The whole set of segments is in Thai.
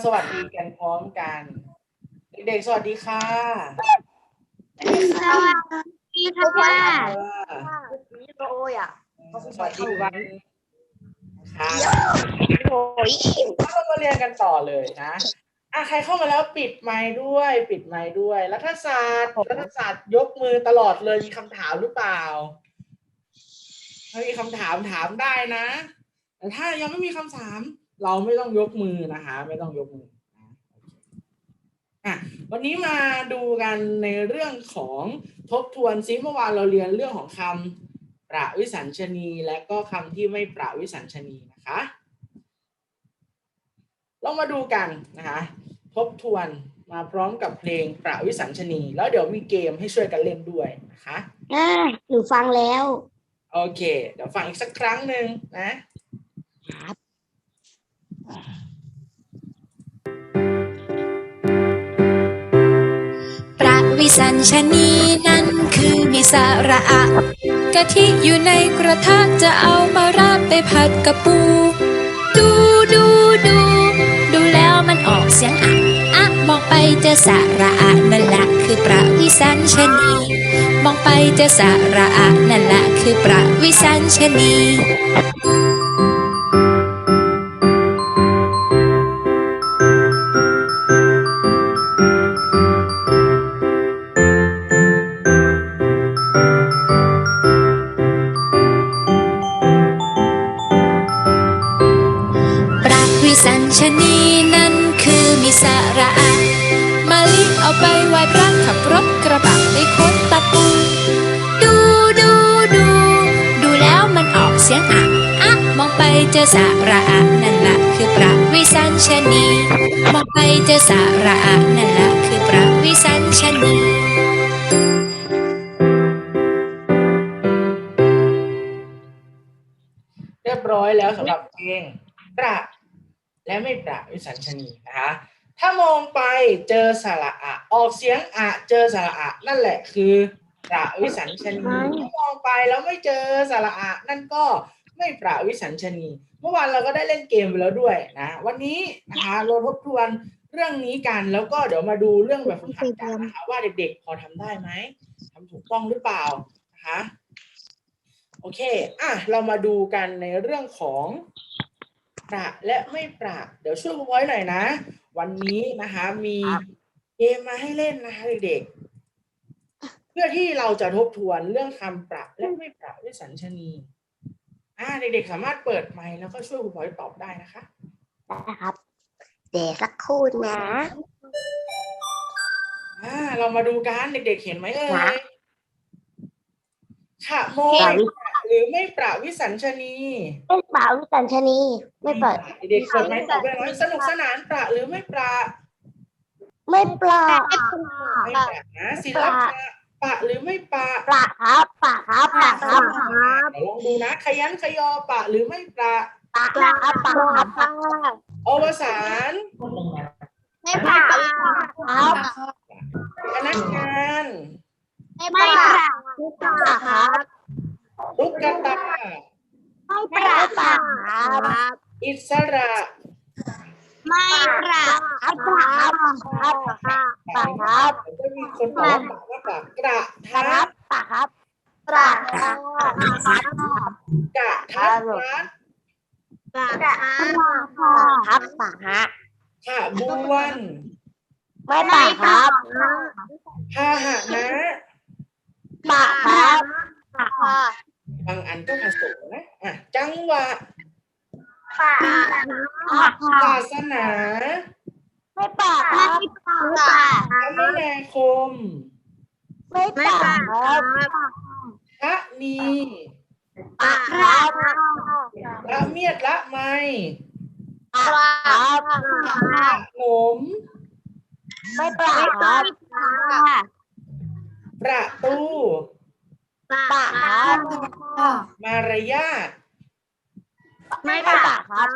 เรามาสวัสดีกันพร้อมกัน เด็กๆสวัสดีค่ะสวัสดีค่ะนี่โอยอะสวัสดีวันค่ะโอ้ยเรามาเรียนกันต่อเลยนะอะใครเข้ามาแล้วปิดไมค์ด้วย ปิดไมค์ด้วยรัฐศาสตร์รัฐศาสตร์ยกมือตลอดเลยมีคำถามหรือเปล่าถ้ามีคำถามถามได้นะแต่ถ้ายังไม่มีคำถาม เราไม่ต้องยกมือนะคะ ไม่ต้องยกมือนะอะวันนี้มาดูกันในเรื่องของทบทวนซิเมื่อวานเราเรียนเรื่องของคำประวิสัญชนี และก็คำที่ไม่ประวิสัญชนีนะคะเรามาดูกันนะคะทบทวนมาพร้อมกับเพลงประวิสัญชนี แล้วเดี๋ยวมีเกมให้ช่วยกันเล่นด้วยนะคะอ่าหนูฟังแล้ว โอเค เดี๋ยวฟังอีกสักครั้งหนึ่งนะ ประวิสัญชนีนั้นคือมีสาระอะกะทิอยู่ในกระทะจะเอามาราดไปผัดกับปู ดูดูดู ดูแล้วมันออกเสียงอะอะมองไปเจอสาระอะนั่นแหละคือประวิสัญชนีมองไปเจอสาระอะนั่นแหละคือประวิสัญชนี งไปเจอสระอะ ออกเสียงอะเจอสระอะ นั่นแหละคือประวิสัญชนีถ้ามองไปแล้วไม่เจอสระอะ นั่นก็ไม่ประวิสัญชนี เมื่อวานเราก็ได้เล่นเกมไปแล้วด้วยนะ วันนี้นะคะเราทบทวนเรื่องนี้กันแล้วก็เดี๋ยวมาดูเรื่องแบบฝึกหัดกันนะคะว่าเด็กๆ พอทำได้ไหมทำถูกต้องหรือเปล่านะคะโอเค อะ เรามาดูกันในเรื่องของ ประและไม่ประเดี๋ยวช่วยคุณไว้หน่อยนะ วันนี้นะคะมีเกมมาให้เล่นนะคะเด็กๆเพื่อที่เราจะทบทวนเรื่องคำประและไม่ประด้วยสัญชนีอ่าเด็กๆสามารถเปิดไมค์แล้วก็ช่วยคุณไว้ตอบได้นะคะนะครับเดี๋ยวสักครู่นะอ่าเรามาดูกันเด็กๆเห็นไหมเอ่ครัยบขะโมยประวิ หรือไม่ประวิสัญชนีไม่เปล่าวิสัญชนี ไม่เปิดเด็กๆเปิดไมค์ตอบได้ไหมสนุกสนานประหรือไม่ประไม่ปลาไม่ปะนะศิลปะปะหรือไม่ปะปลาครับปลาครับปลาครับเดี๋ยวลองดูนะขยันขยอปะหรือไม่ปะปลาครับปลาครับปลาอวสานไม่ปลาครับพนักงานไม่ปลาไม่ปลาครับ ลูกกตาไม่ปลาครับอิสระไม่ปลาครับปลาครับปลาครับแล้วก็มีคนตอบว่าปะว่าปะกระปลาทะครับปลาครับปลาครับกะทัดรัดปลาครับปลาฮะขะบวนไม่ปลาครับพาหนะปลาครับ บางอันก็ผสมนะอะจังหวะปลาศาสนาไม่ปลาครับคมนาคมไม่ปลาครับพระนีปลาครับละเมียดละไมปลาครับขนมไม่ปลาครับประตู ปะครับมารยาทไม่ปะครับ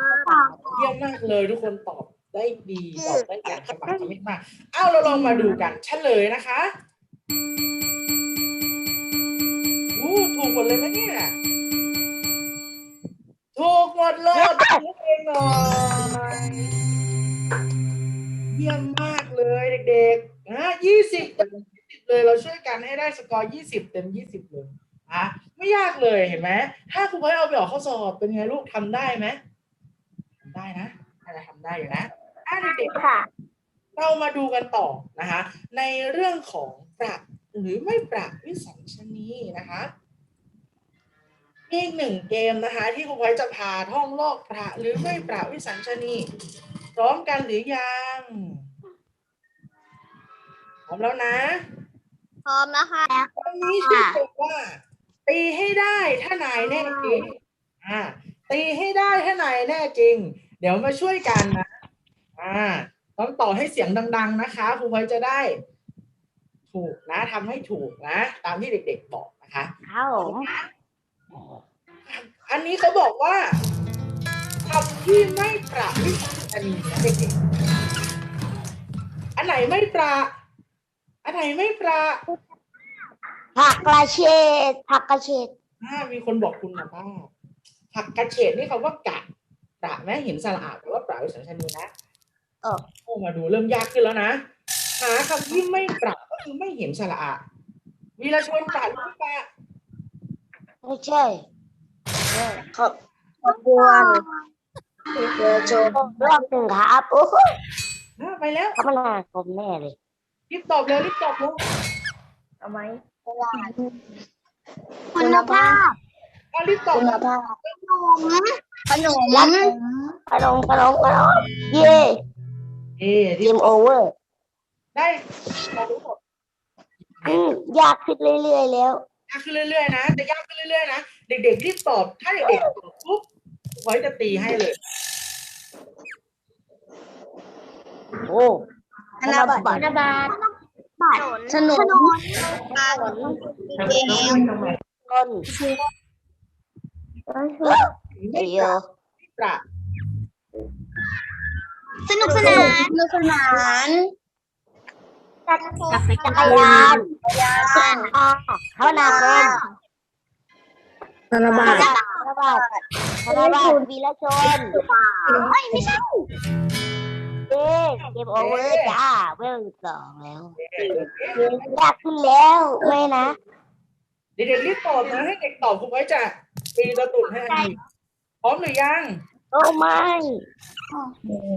เยี่ยมมากเลยทุกคนตอบได้ดีตอบได้อย่งสมัครใจมากเอาเราลองมาดูกันเฉลยนะคะอู้ถูกหมดเลยไหมเนี่ยถูกหมดเลยเองหน่อยเยี่ยมมากเลยเด็กๆนะยี่สิบ เลย เราช่วยกันให้ได้สกอร์ยี่สิบเต็มยี่สิบเลยอะไม่ยากเลยเห็นไหมถ้าครูไว้เอาไปออกข้อสอบเป็นไงลูกทำได้ไหมทำได้นะน่าจะทำได้อยู่นะอะเด็กๆค่ะ เรามาดูกันต่อนะคะ ในเรื่องของประหรือไม่ประวิสัญชนีนะคะมีอีกหนึ่งเกมนะคะ ที่ครูไว้จะพาท่องลอกประหรือไม่ประวิสัญชนีพร้อมกันหรือยังพร้อมแล้วนะ พร้อมแล้วค่ะวันนี้ชื่อเกมว่า ตีให้ได้ถ้านายแน่จริงอ่าตีให้ได้ถ้านายแน่จริง เดี๋ยวมาช่วยกันนะอ่าต้องต่อให้เสียงดัง ๆ นะคะครูพลอยจะได้ ถูกนะทำให้ถูกนะ ตามที่เด็ก ๆ บอกนะคะ ครับผมอันนี้เขาบอกว่าคำที่ไม่ประวิสัญชนีนะเด็กๆอันไหนไม่ประ อันไหนไม่ประผักกระเฉดผักกระเฉดอ่ามีคนบอกคุณนะป้าผักกระเฉดนี่เขาว่ากะกะแม่เห็นสระอาแปลว่าประวิสัญชนีนะเออโอ้มาดูเริ่มยากขึ้นแล้วนะหาคำที่ไม่ปรับก็คือไม่เห็นสระอาวีรชนปราดหรือไม่ปราไม่ใช่ขอบขบวนเรือโจมรอบหนึ่งครับโอ้โหอ่าไปแล้วคมนาคมแน่เลย รีบตอบเลยรีบตอบเลยเอาไหมคุณภาพอ่ารีบตอบคุณภาพขนมขนมขนมขนมขนมเย่เอ๊ะเกรีบมโอเวอร์ได้ตอบรู้หมดอืมยากขึ้นเรื่อยๆแล้วยากขึ้นเรื่อยๆนะจะยากขึ้นเรื่อยๆนะเด็กๆรีบตอบถ้าเด็กๆตอบปุ๊บไว้จะตีให้เลย โอ้ธ นบัตรธนบัตรถนนเกมต้นไม่เดีปยรัวบไม่ปรับสนุกสนาน สนุกสนานจักรยานคมนาคมธนบัธตรนบัตรธนบัตรวีรชนไม่ใช่ เอ๊ะเกมโอเวอร์จ้าเวลสองแล้วยากขึ้นแล้วไม่นะเด็กๆรีบตอบนะให้เด็กตอบคุณไว้จะตีตะตุ่นให้อันนี้พร้อมหรือยังโอ้ไม่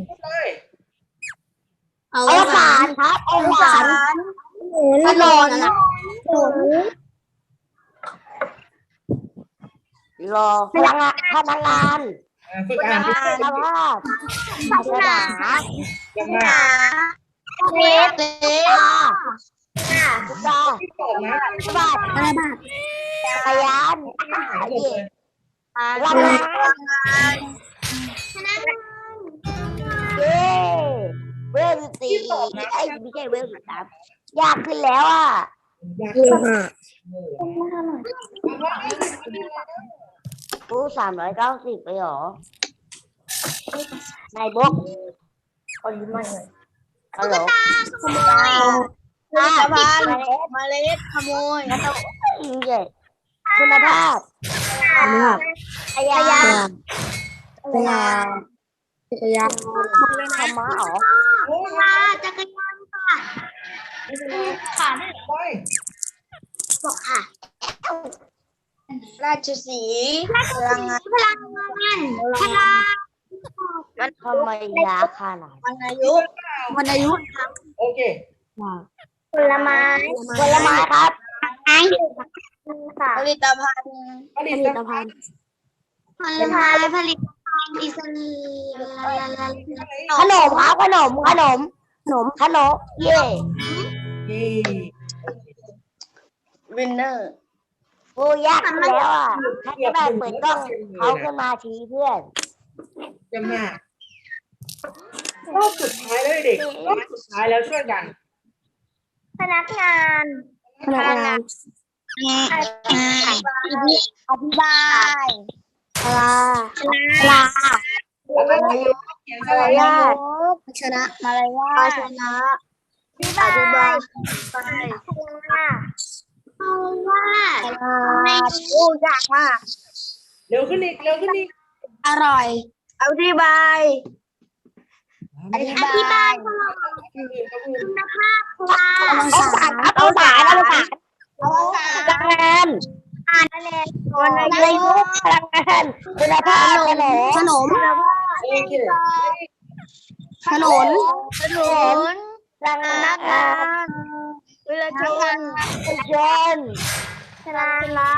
พูดเลยเอาสารครับเอาสารถนนรอพลังงานพลังงานอ่า ฝึกอ่านฝึกคุอ่านณภาพศาสนายังไงเล็กพุทธารีบตอบนะธนบัตรธนบัตรจักรยานไม่หายหมดเลยพลังงานเย้เวลสี่ไอ้ไม่ใช่เวลสามยากขึ้นแล้วอะยากขึ้นเลย กูสามร้อยเก้าสิบไปหรอนายบุ๊กคนยิ้มไม่เลยฮัลโหลขโมยผลิตภัณฑ์เมล็ดขโมยอิงเจคุณภาพพยายามจักรยานจักรยานธรรมะเหรอโอ้ยจักรยานค่ะค่ะไปบอกค่ะ ราชสีห์พลังงานพลังงานพลังมันทำไมยาขนาดวรรณยุกต์วันอายุโอเคผลไม้ผลไม้ครับผลิตภัณฑ์ผลิตภัณฑ์ผลไม้ผลิตภัณฑ์อิสรีขนมครับขนมขนมขนมขนมเย่เย่วินเนอร์ โอ้ยากแล้วอะให้จะแบบเปิดกล้องเขาขึ้นมาชี้เพื่อนยังมากรอบสุดท้ายแล้วเด็กรอบสุดท้ายแล้วช่วยกัน พนักงานพนักงานอธิบายปลาปลาแล้วก็เขียนสมารลายยาทชนะมารยาทชนะอธิบายไปโอ้ยากมากเร็วขึ้นอีกเร็วขึ้นอีกอร่อย อธิบาย อธิบายอื่นครับอื่นเอาสารเอาสารเอาสารพลังงานวันอายุพลังงานคุณภาพขนมขนมโอเคถนนถนนพลังงานเวลาชนชนชลาลา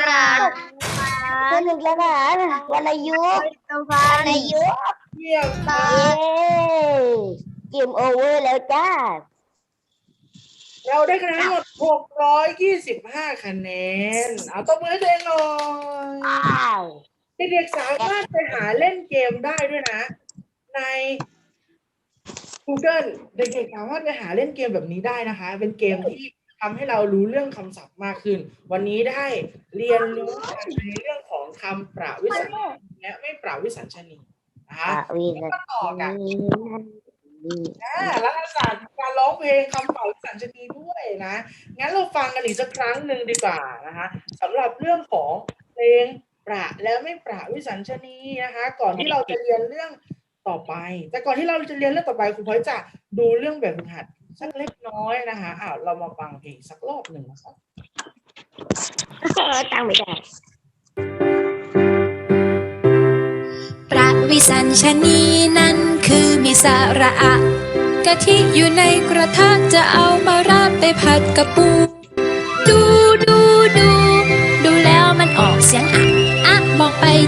สารตัวหนึ่งแล้วนะวันอายุวันอายุเยี่ยมเย้เกมโอเวอร์แล้วจ้า เราได้คะแนนทั้งหมด625คะแนน เอาตบมือให้เองหน่อยเด็กๆสามารถไปหาเล่นเกมได้ด้วยนะ ใน Google เด็กๆสามารถไปหาเล่นเกมแบบนี้ได้นะคะ เป็นเกมที่ทำให้เรารู้เรื่องคำศัพท์มากขึ้น วันนี้ได้เรียนรู้ในเรื่องของคำประวิสัญชนีและไม่ประวิสัญชนีนะคะวีนก็ต่อกันนี่อ่าแล้วทักษะการร้องเพลงคำเป่าสัญชนีด้วยนะ งั้นเราฟังกันอีกสักครั้งหนึ่งดีกว่านะคะสำหรับเรื่องของเพลงประและไม่ประวิสัญชนีนะคะ ก่อนที่เราจะเรียนเรื่อง ต่อไป แต่ก่อนที่เราจะเรียนเรื่องต่อไปครูพลอยจะดูเรื่องแบบฝึกหัดสักเล็กน้อยนะคะอ้าวเรามาฟังเพลงสักรอบหนึ่งนะครับตั้งไม่ได้ประวิสัญชนีนั้นคือมีสาระอะกะทิอยู่ในกระทะจะเอามาราดไปผัดกับปู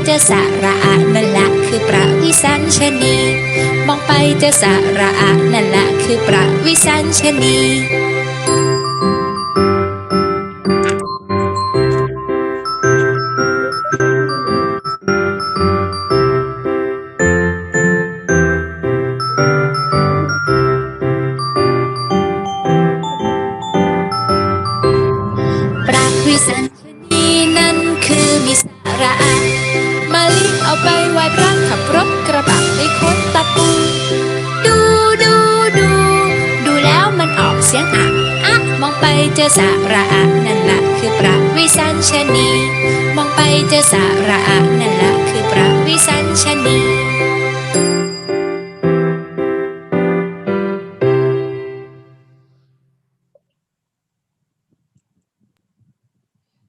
เจอสาระอะนั่นแหละคือประวิสัญชนี มองไปเจอสาระอะนั่นแหละคือประวิสัญชนี สัญชนี มองไปเจอสาระอะนั่นแหละคือประวิสัญชนี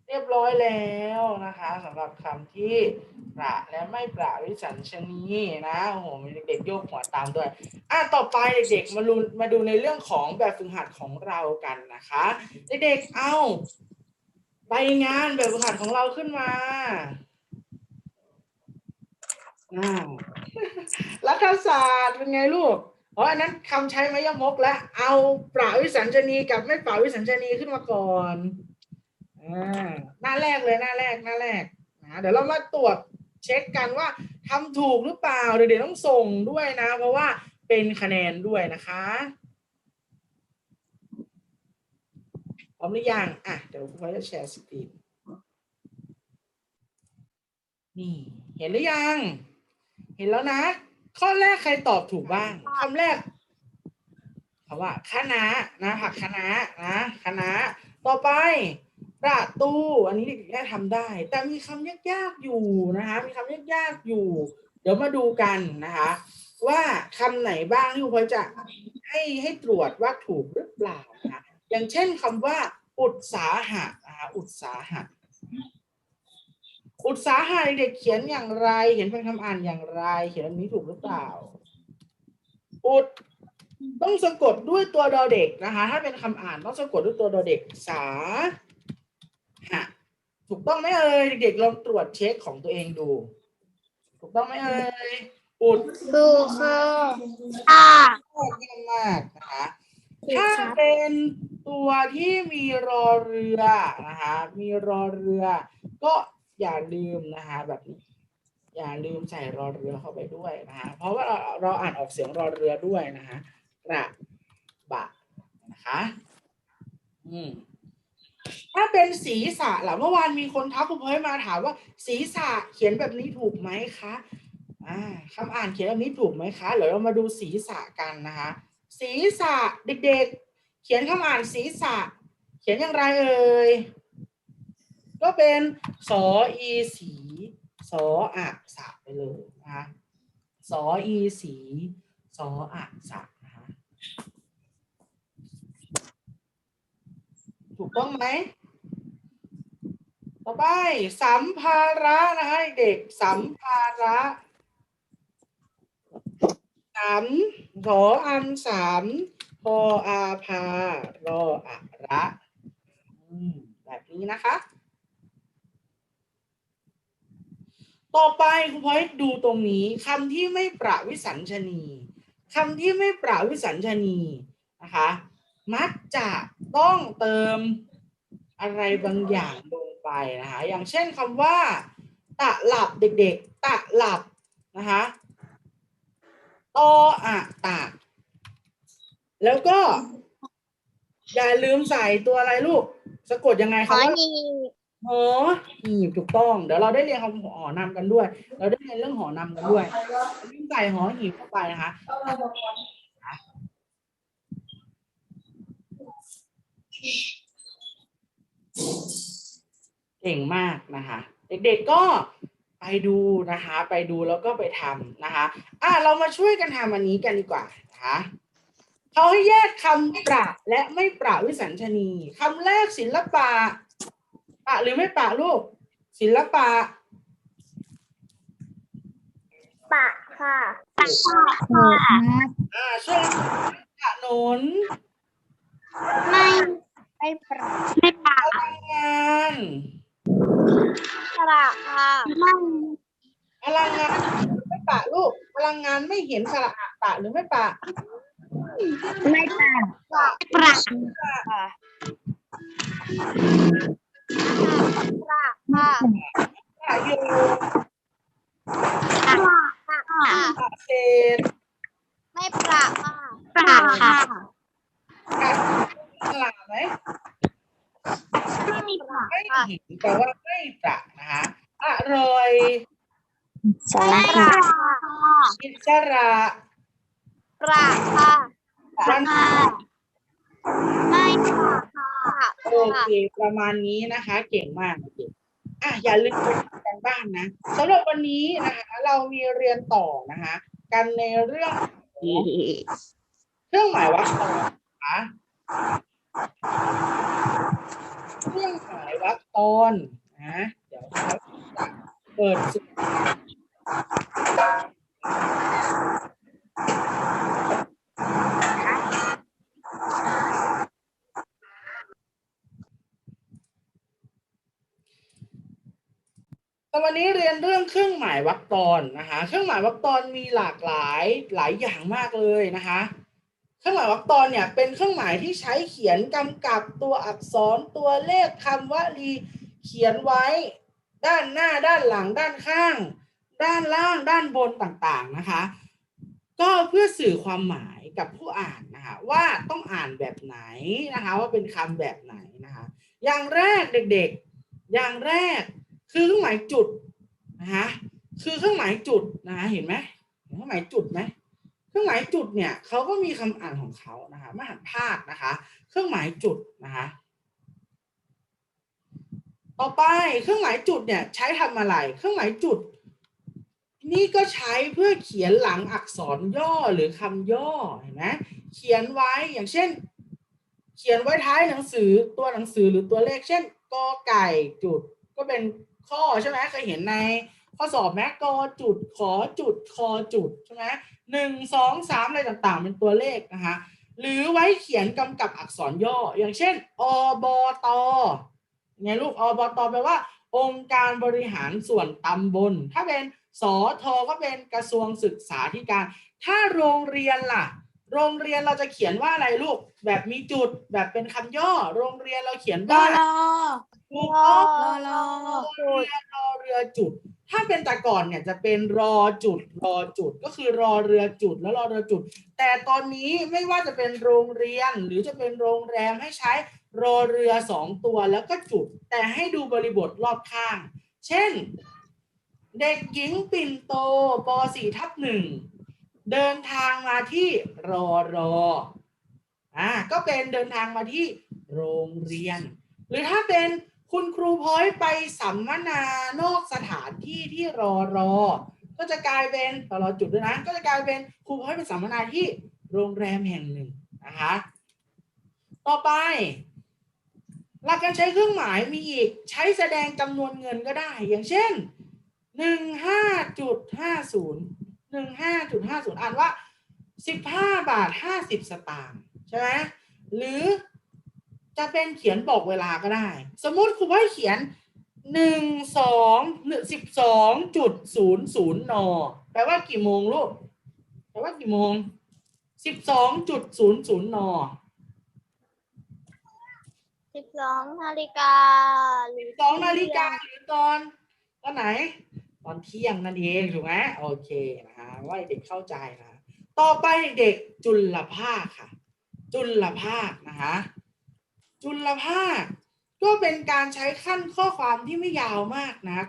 เรียบร้อยแล้วนะคะสำหรับคำที่ประและไม่ประวิสัญชนีนะโอ้โหมีเด็กๆโยกหัวตามด้วยอะต่อไปเด็กๆมาดูมาดูในเรื่องของแบบฝึกหัดของเรากันนะคะ เด็กๆเอา ใบงานแบบฝึกหัดของเราขึ้นมาอ่ารัฐศาสตร์เป็นไงลูกเพราะอันนั้นคำใช้ไม้ยมกแล้วเอาประวิสัญชนีกับไม่ประวิสัญชนีขึ้นมาก่อนอ่าหน้าแรกเลยหน้าแรกหน้าแรกนะเดี๋ยวเรามาตรวจเช็คกันว่าทำถูกหรือเปล่าเดี๋ยวต้องส่งด้วยนะ เพราะว่าเป็นคะแนนด้วยนะคะพ ร้อมหรือยังอะเดี๋ยวครูพลอจะแชร์สกรีนนี่เห็นหรือยัง เห็นแล้วนะ ข้อแรกใครตอบถูกบ้างคำแรกคำว่าคณะนะผักคณะนะคณะต่อไปประตู อันนี้เด็กๆทำได้ แต่มีคำยากๆอยู่นะคะ มีคำยากๆอยู่ เดี๋ยวมาดูกันนะคะ ว่าคำไหนบ้างที่ครูพลอจะให้ให้ตรวจว่าถูกหรือเปล่านะคะ อย่างเช่นคำว่า อุตสาหะนะคะอุตสาหะ อุตสาหะเด็กๆเขียนอย่างไรเห็นเป็นคำอ่านอย่างไร เขียนแบบนี้ถูกหรือเปล่า อุดต้องสะกดด้วยตัวดอเด็กนะคะ ถ้าเป็นคำอ่านต้องสะกดด้วยตัวดอเด็กสาหะถูกต้องไหมเอ่ยเด็กๆลองตรวจเช็คของตัวเองดู ถูกต้องไหมเอ่ยอุดถูกค่ะอ่าเยี่ยมมากนะคะถ้าเป็น ตัวที่มีรอเรือนะคะ มีรอเรือ ก็อย่าลืมนะคะแบบนี้อย่าลืมใส่รอเรือเข้าไปด้วยนะคะเพราะว่าเราเราอ่านออกเสียงรอเรือด้วยนะคะกระบะนะคะอืมถ้าเป็นศีรษะล่ะเมื่อวานมีคนทักคุณพลอยมาถามว่าศีรษะเขียนแบบนี้ถูกไหมคะอ่าคำอ่านเขียนแบบนี้ถูกไหมคะเดี๋ยวเรามาดูศีรษะกันนะคะศีรษะเด็กๆ เขียนคำอ่านศีรษะ เขียนอย่างไรเอ่ย ก็เป็นสออีสีสออะสะไปเลยนะคะสออีสีสออะสะนะคะถูกต้องไหมต่อไปสัมภาระนะคะเด็กสัมภาระสามขออันสาม พออาพารออะระแบบนี้นะคะ ต่อไปคุณพอยดูตรงนี้คำที่ไม่ประวิสัญชนีคำที่ไม่ประวิสัญชนีนะคะ มักจะต้องเติมอะไรบางอย่างลงไปนะคะ อย่างเช่นคำว่า ตะหลับเด็กๆ ตะหลับนะคะตออะตะ แล้วก็ อย่าลืมใส่ตัวอะไรลูก สะกดยังไงขอคะว่านีหอหีบถูกต้อง เดี๋ยวเราได้เรียนคำหอนำกันด้วย เราได้เรียนเรื่องหอนำกันด้วยยิ่งใส่หอหีบเข้าไปนะคะ เก่งมากนะคะ เด็กๆก็ไปดูนะคะ ไปดูแล้วก็ไปทำนะคะ อะเรามาช่วยกันทำอันนี้กันดีกว่านะคะ เขาให้แยกคำประและไม่ประวิสัญชนีคำแรกศิลปะปะหรือไม่ปะลูก ศิลปะปะค่ะปะอ่าช่วยถนนไม่ไม่ปะไม่ปะพลังงานปะค่ะไม่พลังงานไม่ปะลูกพลังงานไม่เห็นสระอะปะหรือไม่ปะ ไม่ปะปะปะค่ะปะค่ะปะอยู่ปะค่ะปะเศษไม่ปะค่ะปะค่ะปะสระไหมไม่ปะไม่เห็นแต่ว่าไม่ปะนะคะอร่อยไม่ปะอิสระปะค่ะ ไม่ปะค่ะโอเคประมาณนี้นะคะ เก่งมากเด็กอะอย่าลืมไปทำกันบ้านนะสำหรับวันนี้นะคะ เรามีเรียนต่อนะคะ กันในเรื่องของเครื่องหมายวรรคตอนนะคะเครื่องหมายวรรคตอนนะเดี๋ยวเราจะเปิดสุด แต่วันนี้เรียนเรื่องเครื่องหมายวรรคตอนนะคะเครื่องหมายวรรคตอนมีหลากหลายหลายอย่างมากเลยนะคะเครื่องหมายวรรคตอนเนี่ยเป็นเครื่องหมายที่ใช้เขียนกำกับตัวอักษรตัวเลขคำวลีเขียนไว้ด้านหน้าด้านหลังด้านข้าง ด้านล่างด้านบนต่างๆนะคะ ก็เพื่อสื่อความหมายกับผู้อ่านนะคะว่าต้องอ่านแบบไหนนะคะ ว่าเป็นคำแบบไหนนะคะ อย่างแรกเด็กๆ อย่างแรก คือเครื่องหมายจุดนะคะคือเครื่องหมายจุดนะคะเห็นไหมเครื่องหมายจุดไหมเครื่องหมายจุดเนี่ยเขาก็มีคำอ่านของเขานะคะมหันภาคนะคะ เครื่องหมายจุดนะคะต่อไปเครื่องหมายจุดเนี่ยใช้ทำอะไร เครื่องหมายจุด นี่ก็ใช้เพื่อเขียนหลังอักษรย่อหรือคำย่อเห็นไหมเขียนไว้อย่างเช่น เขียนไว้ท้ายหนังสือตัวหนังสือหรือตัวเลข เช่นกอไก่จุดก็เป็น ข้อใช่ไหมเคยเห็นในข้อสอบไหมกอจุดขอจุดคอจุดใช่ไหมหนึ่งสองสามอะไรต่างๆ เป็นตัวเลขนะคะหรือไว้เขียนกำกับอักษรย่อ อย่างเช่น อบตไงลูกอบตแปลว่า องค์การบริหารส่วนตำบล ถ้าเป็นสอทอก็เป็นกระทรวงศึกษาธิการ ถ้าโรงเรียนล่ะ โรงเรียนเราจะเขียนว่าอะไรลูก แบบมีจุดแบบเป็นคำย่อ โรงเรียนเราเขียนว่าถูกต้องรอรอเรือรอเรือจุด ถ้าเป็นแต่ก่อนเนี่ยจะเป็นรอจุดรอจุดก็คือรอเรือจุดแล้วรอเรือจุด แต่ตอนนี้ไม่ว่าจะเป็นโรงเรียนหรือจะเป็นโรงแรมให้ใช้รอเรือสองตัวแล้วก็จุด แต่ให้ดูบริบทรอบข้าง เช่น เด็กหญิงปิ่นโตป .4 ทับหนึ่ง เดินทางมาที่รอรออ่าก็เป็นเดินทางมาที่โรงเรียน หรือถ้าเป็นคุณครูพลอยไปสัมมนานอกสถานที่ที่รอรอ ก็จะกลายเป็นรอรอจุดด้วยนะก็จะกลายเป็นครูพลอยไปสัมมนาที่โรงแรมแห่งหนึ่งนะคะต่อไป หลักการใช้เครื่องหมายมีอีกใช้แสดงจำนวนเงินก็ได้ อย่างเช่นหนึ่งห้าจุดห้าศูนย์ หนึ่งห้าจุดห้าศูนย์อ่านว่าสิบห้าบาทห้าสิบสตางค์ใช่ไหมหรือจะเป็นเขียนบอกเวลาก็ได้ สมมุติครูว่าเขียนหนึ่งสองหนึ่งสิบสองจุดศูนย์ศูนย์นแปลว่ากี่โมงลูกแปลว่ากี่โมงสิบสองจุดศูนย์ศูนย์นสิบสองนาฬิกาหรือสองนาฬิกาหรือตอนตอนไหน ตอนเที่ยงนั่นเองถูกไหมโอเคนะฮะว่าเด็กเข้าใจนะต่อไปเด็กจุลภาคค่ะ จุลภาคนะคะจุลภาค ก็เป็นการใช้ขั้นข้อความที่ไม่ยาวมากนะ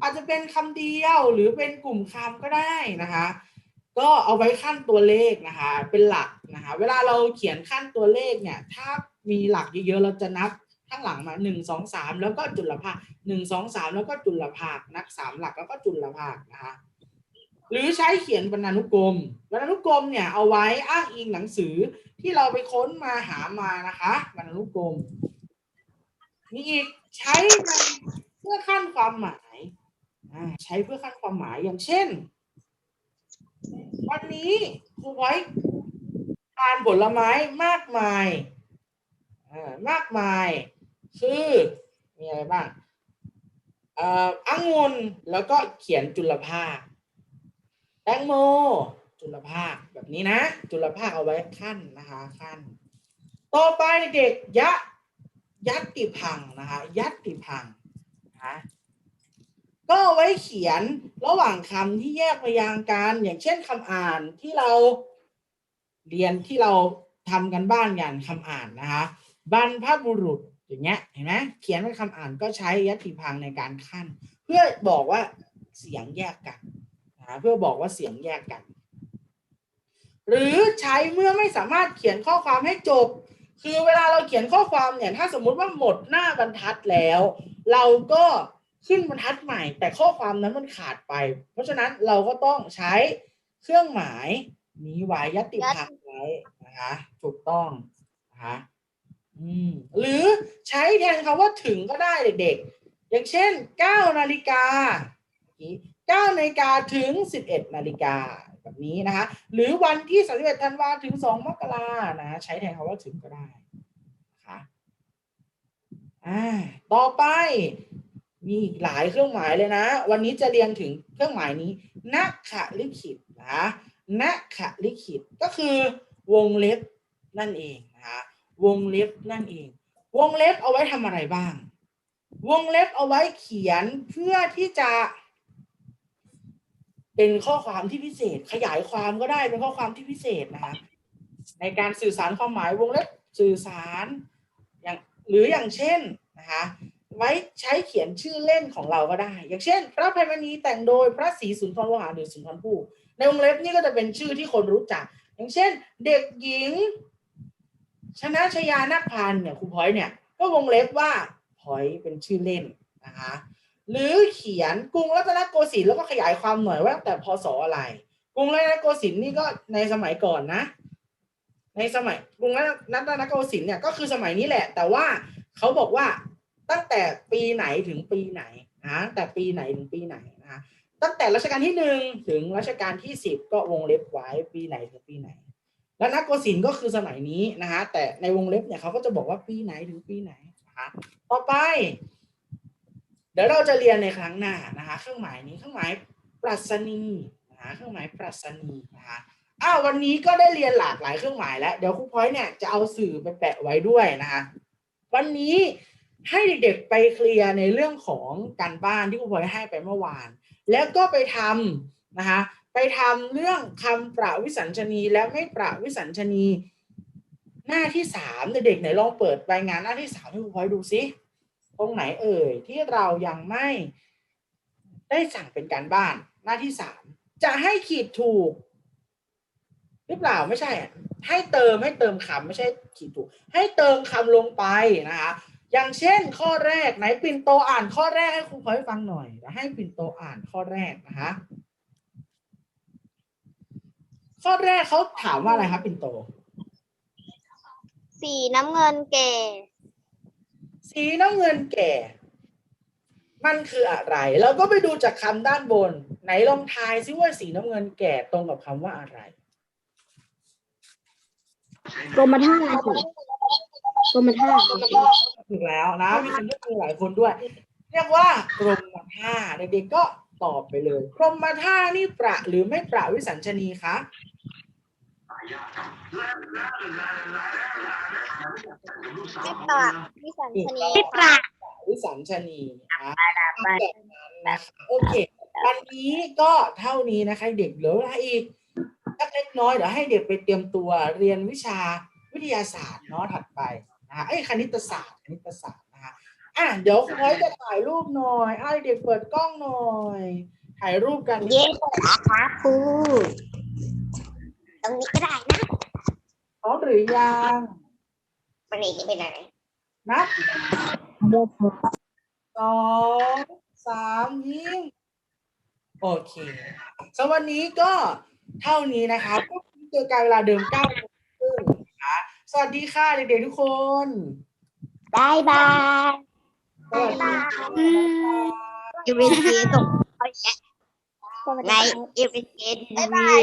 อาจจะเป็นคำเดียวหรือเป็นกลุ่มคำก็ได้นะคะ ก็เอาไว้ขั้นตัวเลขนะคะ เป็นหลักนะคะ เวลาเราเขียนขั้นตัวเลขเนี่ย ถ้ามีหลักเยอะๆเราจะนับ ข้างหลังมาหนึ่งสองสามแล้วก็จุลภาคหนึ่งสองสามแล้วก็จุลภาคนับสามหลักแล้วก็จุลภาคนะคะหรือใช้เขียนบรรณานุกรมบรรณานุกรมเนี่ยเอาไว้อ้างอิงหนังสือที่เราไปค้นมาหามานะคะบรรณานุกรมมีอีกใช้ในเพื่อขั้นความหมายใช้เพื่อขั้นความหมายอย่างเช่น วันนี้ครูไว้ทานผลไม้มากมายมากมาย คือ มีอะไรบ้างอ่อองุ่นแล้วก็เขียนจุลภาคแตงโม จุลภาคแบบนี้นะ จุลภาคเอาไว้ขั้นนะคะขั้น ต่อไปเด็กยะยัตติพังนะคะยัตติพังนะก็เอาไว้เขียนระหว่างคำที่แยกพยางค์กันอย่างเช่นคำอ่านที่เราเรียนที่เราทำกันบ้านกันคำอ่านนะคะบรรพบุรุษ อย่างเงี้ยเห็นไหมเขียนเป็นคำอ่านก็ใช้ยัตติพังในการขั้น เพื่อบอกว่าเสียงแยกกันนะเพื่อบอกว่าเสียงแยกกัน หรือใช้เมื่อไม่สามารถเขียนข้อความให้จบ คือเวลาเราเขียนข้อความเนี่ยถ้าสมมุติว่าหมดหน้าบรรทัดแล้ว เราก็ขึ้นบรรทัดใหม่ แต่ข้อความนั้นมันขาดไป เพราะฉะนั้นเราก็ต้องใช้เครื่องหมายนี้ไว้ยัตติพังไว้นะคะถูกต้องนะคะ หรือใช้แทนคำว่าถึงก็ได้เด็กๆ อย่างเช่น 9 นาฬิกา9นาฬิกาถึง 11 นาฬิกาแบบนี้นะคะ หรือวันที่ 31 ธันวาถึง 2 มกรานะ ใช้แทนคำว่าถึงก็ได้นะคะอ่าต่อไปมีอีกหลายเครื่องหมายเลยนะ วันนี้จะเรียนถึงเครื่องหมายนี้นักขะลิขิตนะนักขะลิขิตก็คือวงเล็บนั่นเอง วงเล็บนั่นเอง วงเล็บเอาไว้ทำอะไรบ้าง วงเล็บเอาไว้เขียนเพื่อที่จะ เป็นข้อความที่พิเศษ ขยายความก็ได้เป็นข้อความที่พิเศษนะคะในการสื่อสารความหมายวงเล็บสื่อสารอย่างหรืออย่างเช่นนะคะไว้ใช้เขียนชื่อเล่นของเราก็ได้ อย่างเช่น พระภัยมณีแต่งโดยพระศรีสุนทรวหาหรือสุนทรภู่ในวงเล็บนี่ก็จะเป็นชื่อที่คนรู้จัก อย่างเช่น เด็กหญิง ชนะชยานักพันเนี่ยครูพอยเนี่ยก็วงเล็บว่าพอยเป็นชื่อเล่นนะคะหรือเขียนกรุงรัตนโกสินทร์แล้วก็ขยายความหน่อยว่าตั้งแต่พศอะไร กรุงรัตนโกสินทร์นี่ก็ในสมัยก่อนนะ ในสมัยกรุงรัตนโกสินทร์เนี่ยก็คือสมัยนี้แหละ แต่ว่าเขาบอกว่าตั้งแต่ปีไหนถึงปีไหนนะแต่ปีไหนถึงปีไหนนะตั้งแต่รัชกาลที่หนึ่งถึงรัชกาลที่สิบก็วงเล็บไว้ปีไหนถึงปีไหน แล้วนักโกสินทร์ก็คือสมัยนี้นะคะแต่ในวงเล็บเนี่ยเขาก็จะบอกว่าปีไหนถึงปีไหนนะคะต่อไป เดี๋ยวเราจะเรียนในครั้งหน้านะคะเครื่องหมายนี้เครื่องหมายปรัชนีนะคะเครื่องหมายปรัชนีนะคะอ้าววันนี้ก็ได้เรียนหลากหลายเครื่องหมายแล้วเดี๋ยวครูพอยเนี่ยจะเอาสื่อไปแปะไว้ด้วยนะคะวันนี้ให้เด็กๆไปเคลียร์ในเรื่องของการบ้านที่ครูพอยให้ไปเมื่อวาน แล้วก็ไปทำนะคะ ไปทำเรื่องคำประวิสัญชนีและไม่ประวิสัญชนี หน้าที่สามเด็กๆไหนลองเปิดรายงานหน้าที่สามให้ครูพลอยดูซิตรงไหนเอ่ยที่เรายังไม่ได้สั่งเป็นการบ้านหน้าที่สามจะให้ขีดถูก หรือเปล่าไม่ใช่ ให้เติมให้เติมคำไม่ใช่ขีดถูก ให้เติมคำลงไปนะคะอย่างเช่นข้อแรกไหนปิ่นโตอ่านข้อแรกให้ครูพลอยฟังหน่อยให้ปิ่นโตอ่านข้อแรกนะคะ ข้อแรกเขาถามว่าอะไรครับปิ่นโต สีน้ำเงินแก่ สีน้ำเงินแก่ มันคืออะไร เราก็ไปดูจากคำด้านบน ไหนลองทายซิว่าสีน้ำเงินแก่ตรงกับคำว่าอะไรกรมท่าสิกรมท่าถูกแล้วนะมีคนยกมือหลายคนด้วย เรียกว่ากรมท่าเด็กๆก็ตอบไปเลย กรมท่านี่ประหรือไม่ประวิสัญชนีคะ ไม่ปากวิสัญชนีไม่ประวิสัญชนีนะแบบนั้นนะคะโอเค วันนี้ก็เท่านี้นะคะ เด็กเหลือเวลาอีกสักเล็กน้อยเดี๋ยวให้เด็กไปเตรียมตัวเรียนวิชาวิทยาศาสตร์เนาะถัดไปนะคะไอ้ยคณิตศาสตร์คณิตศาสตร์นะคะอะเดี๋ยวคุณพลอยจะถ่ายรูปหน่อยไอ้เด็กเปิดกล้องหน่อย ถ่ายรูปกันเย้นะคะครู ตรงนี้ก็ได้นะพร้อมหรือยังวันนี้จะเป็นอะไรนับสองสามยิ้มโอเคสำหรับวันนี้ก็เท่านี้นะคะพวกนี้เจอกันเวลาเดิมเก้าโมงครึ่งนะคะสวัสดีค่ะเด็กๆทุกคนบายบายสวัสดีค่ะยูเวนเจตกไงยูเวนเจบายบาย